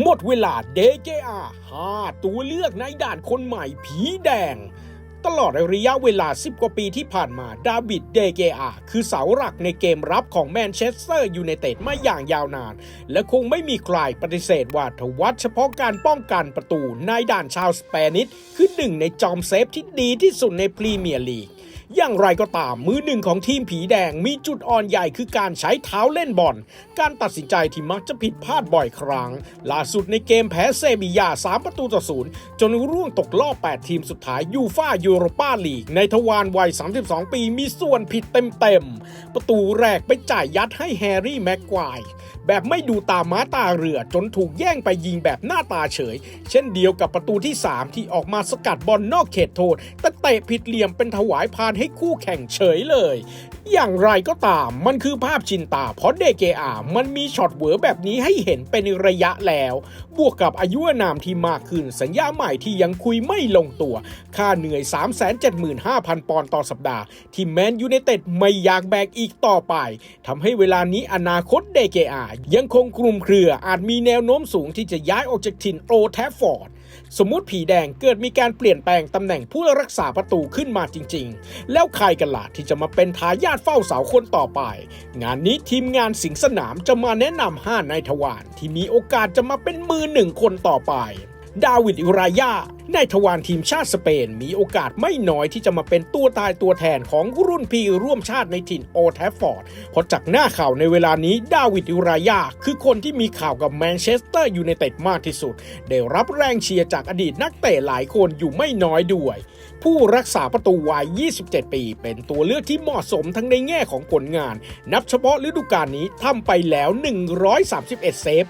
หมดเวลาเดเจอาหาตัวเลือกในด่านคนใหม่ผีแดง ตลอดระยะเวลา 10 กว่าปีที่ผ่านมาดาวิดเดเกอาคือเสาหลักในเกมรับของแมนเชสเตอร์ยูไนเต็ดมาอย่างยาวนาน และคงไม่มีใครปฏิเสธว่าทวัดเฉพาะการป้องกันประตูในด่านชาวสเปนิชคือหนึ่งในจอมเซฟที่ดีที่สุดในพรีเมียร์ลีก อย่างไรก็ตาม มือหนึ่งของทีมผีแดงมีจุดอ่อนใหญ่คือการใช้เท้าเล่นบอล การตัดสินใจที่มักจะผิดพลาดบ่อยครั้ง ล่าสุดในเกมแพ้เซบียา 3 ประตูต่อศูนย์จนร่วงตกรอบ 8 ทีมสุดท้ายยูฟ่ายูโรปาลีก ในทวารวัย 32 ปีมีส่วนผิดเต็มๆ ประตูแรกไปจ่ายยัดให้แฮร์รี่แม็กควายแบบไม่ดูตาม้าตาเรือจนถูกแย่งไปยิงแบบหน้าตาเฉย เช่นเดียวกับประตูที่ 3 ที่ออกมาสกัดบอลนอกเขตโทษแต่เตะผิดเหลี่ยมเป็นถวายพานให้คู่แข่งเฉยเลย อย่างไรก็ตามมันคือภาพชินตา เพราะเดเกอามันมีช็อตเหวอแบบนี้ให้เห็นเป็นระยะแล้ว บวกกับอายุนามที่มากขึ้นสัญญาใหม่ที่ยังคุยไม่ลงตัว ค่าเหนื่อย 375,000 ปอนด์ต่อสัปดาห์ ที่แมนยูไนเต็ดไม่อยากแบกอีกต่อไปทำให้เวลานี้อนาคตเดเกอายังคงคลุมเครืออาจมีแนวโน้มสูงที่จะย้ายออกจากถิ่นโอแทฟฟอร์ด สมมุติผีแดงเกิดมีการเปลี่ยนแปลงตำแหน่งผู้รักษาประตูขึ้นมาจริงๆ แล้วใครกันล่ะที่จะมาเป็นทายาทเฝ้าเสาคนต่อไป งานนี้ทีมงานสิงสนามจะมาแนะนำห้านายทวารที่มีโอกาสจะมาเป็นมือหนึ่งคนต่อไป ดาวิดอิรายาในทวารทีมชาติสเปนมีโอกาสไม่น้อยที่จะมาเป็นตัวตายตัวแทนของรุ่นพี่ร่วมชาติในถิ่นโอแทฟฟอร์ด เพราะจากหน้าข่าวในเวลานี้ดาวิดอิรายา คือคนที่มีข่าวกับแมนเชสเตอร์ยูไนเต็ดมากที่สุด ได้รับแรงเชียร์จากอดีตนักเตะหลายคนอยู่ไม่น้อยด้วย ผู้รักษาประตูวัย 27 ปี เป็นตัวเลือกที่เหมาะสมทั้งในแง่ของผลงาน นับเฉพาะฤดูกาลนี้ทำไปแล้ว 131 เซฟ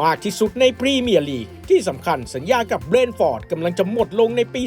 มากที่สุดในพรีเมียร์ลีกที่สำคัญสัญญากับเบรนฟอร์ดกำลังจะหมดลงในปี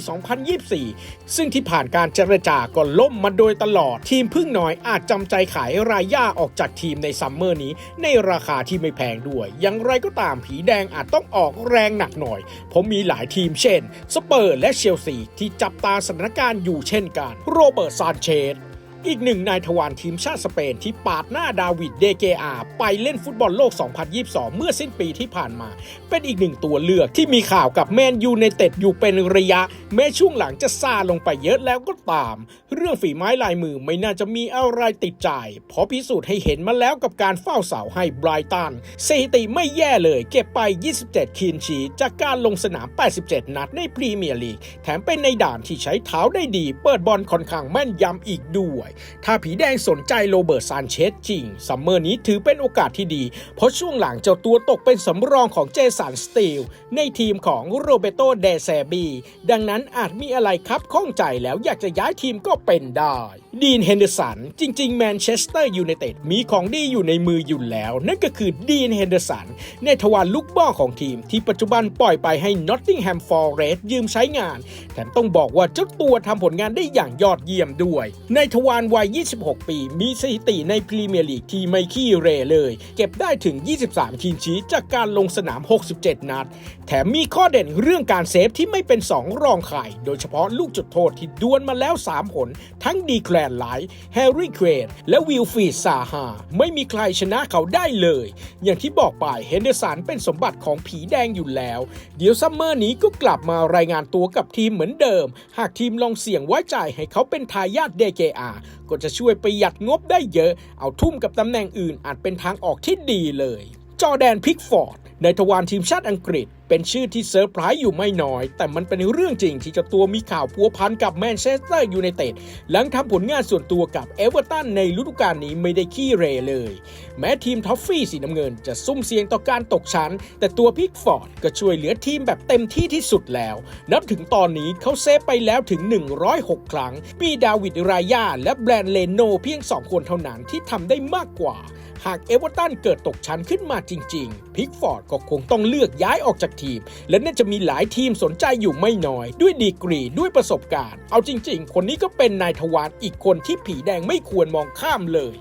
2024 ซึ่งที่ผ่านการเจรจาก็ล่มมาโดยตลอด ทีมพึ่งน้อยอาจจำใจขายรายย่าออกจากทีมในซัมเมอร์นี้ ในราคาที่ไม่แพงด้วย อย่างไรก็ตามผีแดงอาจต้องออกแรงหนักหน่อย ผมมีหลายทีมเช่น สเปอร์และเชลซีที่จับตาสถานการณ์อยู่เช่นกัน โรเบิร์ตซานเชส อีกหนึ่งนายทวารทีมชาติสเปนที่ปาดหน้าดาวิดเดเกอาไปเล่นฟุตบอลโลก 2022 เมื่อสิ้นปีที่ผ่านมา เป็นอีกหนึ่งตัวเลือกที่มีข่าวกับแมนยูในเต็ดอยู่เป็นระยะ แม้ช่วงหลังจะซาลงไปเยอะแล้วก็ตาม เรื่องฝีไม้ลายมือไม่น่าจะมีอะไรติดใจ เพราะพิสูจน์ให้เห็นมาแล้วกับการเฝ้าเสาให้ไบรตันสถิติไม่แย่เลยเก็บไป 27 คีนชี จากการลงสนาม 87 นัดในพรีเมียร์ลีกแถมเป็นในด่านที่ใช้เท้าได้ดี เปิดบอลค่อนข้างแม่นยำอีกด้วยถ้าผีแดงสนใจโรเบิร์ตซานเชสจริง ซัมเมอร์นี้ถือเป็นโอกาสที่ดี เพราะช่วงหลังเจ้าตัวตกเป็นสำรองของเจสันสตีล ในทีมของโรเบโตเดเซบี ดังนั้นอาจมีอะไรครับข้องใจแล้วอยากจะย้ายทีมก็เป็นได้ ดีนเฮนเดอร์สัน จริง ๆ แมนเชสเตอร์ยูไนเต็ดมีของดีอยู่ในมืออยู่แล้ว นั่นก็คือดีนเฮนเดอร์สันในทวารลูกบ้อของทีม ที่ปัจจุบันปล่อยไปให้นอตติงแฮมฟอร์เรสต์ยืมใช้งานแถมต้องบอกว่าเจ้าตัวทำผลงานได้อย่างยอดเยี่ยมด้วย ในทวารวัย 26 ปี มีสถิติในพรีเมียร์ลีกที่ไม่ขี้เรเลย เก็บได้ถึง 23คีนชีทจากการลงสนาม 67 นัด แถมมีข้อเด่นเรื่องการเซฟที่ไม่เป็น 2 รองใครโดยเฉพาะลูกจุดโทษที่ดวลมาแล้ว 3 ผล ทั้งดีแคลนไลท์แฮร์รี่เควดและวิลฟรีดซาฮาไม่มีใครชนะเขาได้เลย อย่างที่บอกไปเฮนเดอร์สันเป็นสมบัติของผีแดงอยู่แล้ว เดี๋ยวซัมเมอร์นี้ก็กลับมารายงานตัวกับทีมเหมือนเดิม หากทีมลองเสี่ยงไว้ใจให้เขาเป็นทายาทเดเกอาก็จะช่วยประหยัดงบได้เยอะ เอาทุ่มกับตำแหน่งอื่นอาจเป็นทางออกที่ดีเลย จอแดนพิกฟอร์ด ในทวารทีมชาติอังกฤษ เป็นชื่อที่เซอร์ไพรส์อยู่ไม่น้อย แต่มันเป็นเรื่องจริงที่เจ้าตัวมีข่าวพัวพันกับแมนเชสเตอร์ยูไนเต็ดหลังทำผลงานส่วนตัวกับเอเวอร์ตันในฤดูกาลนี้ไม่ได้ขี้เรเลย แม้ทีมท็อฟฟี่สีน้ำเงินจะซุ่มเสี่ยงต่อการตกชั้น แต่ตัวพิกฟอร์ดก็ช่วยเหลือทีมแบบเต็มที่ที่สุดแล้ว นับถึงตอนนี้เขาเซฟไปแล้วถึง 106 ครั้ง มีดาวิดรายาและแบรนด์เลโนเพียง 2 คนเท่านั้นที่ทำได้มากกว่า หากเอเวอร์ตันเกิดตกชั้นขึ้นมาจริง ๆ พิกฟอร์ดก็คงต้องเลือกย้ายออกจากทีม และน่าจะมีหลายทีมสนใจอยู่ไม่น้อย ด้วยดีกรีด้วยประสบการณ์ เอาจริง ๆ คนนี้ก็เป็นนายทวารอีกคนที่ผีแดงไม่ควรมองข้ามเลย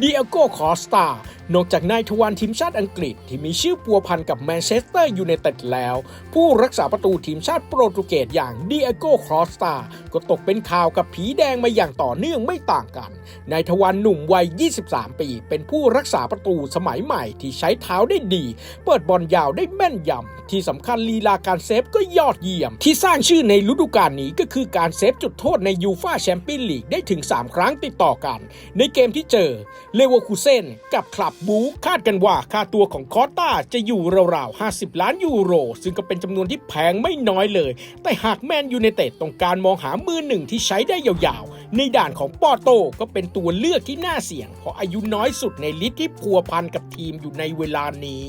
ดิเอโกคอสตานอกจากนายทวารทีมชาติอังกฤษที่มีชื่อพัวพันกับแมนเชสเตอร์ยูไนเต็ดแล้ว ผู้รักษาประตูทีมชาติโปรตุเกสอย่างดิเอโกคอสตาก็ตกเป็นข่าวกับผีแดงมาอย่างต่อเนื่องไม่ต่างกัน นายทวันหนุ่มวัย 23 ปี เป็นผู้รักษาประตูสมัยใหม่ที่ใช้เท้าได้ดี เปิดบอลยาวได้แม่นยำ ที่สำคัญลีลาการเซฟก็ยอดเยี่ยม ที่สร้างชื่อในฤดูกาลนี้ก็คือการเซฟจุดโทษในยูฟาแชมเปี้ยนลีกได้ถึง 3 ครั้งติดต่อกัน ในเกมที่เจอเลเวอร์คูเซนกับคลับบูคาดกันว่าค่าตัวของคอสตาจะอยู่ราวๆ 50 ล้านยูโร ซึ่งก็เป็นจำนวนที่แพงไม่น้อยเลย แต่หากแมนยูไนเต็ดต้องการมองหามือหนึ่งที่ใช้ได้ยาว ในด่านของปอโตก็เป็นตัวเลือกที่น่าเสี่ยง เพราะอายุน้อยสุดในลิสต์ที่พัวพันกับทีมอยู่ในเวลานี้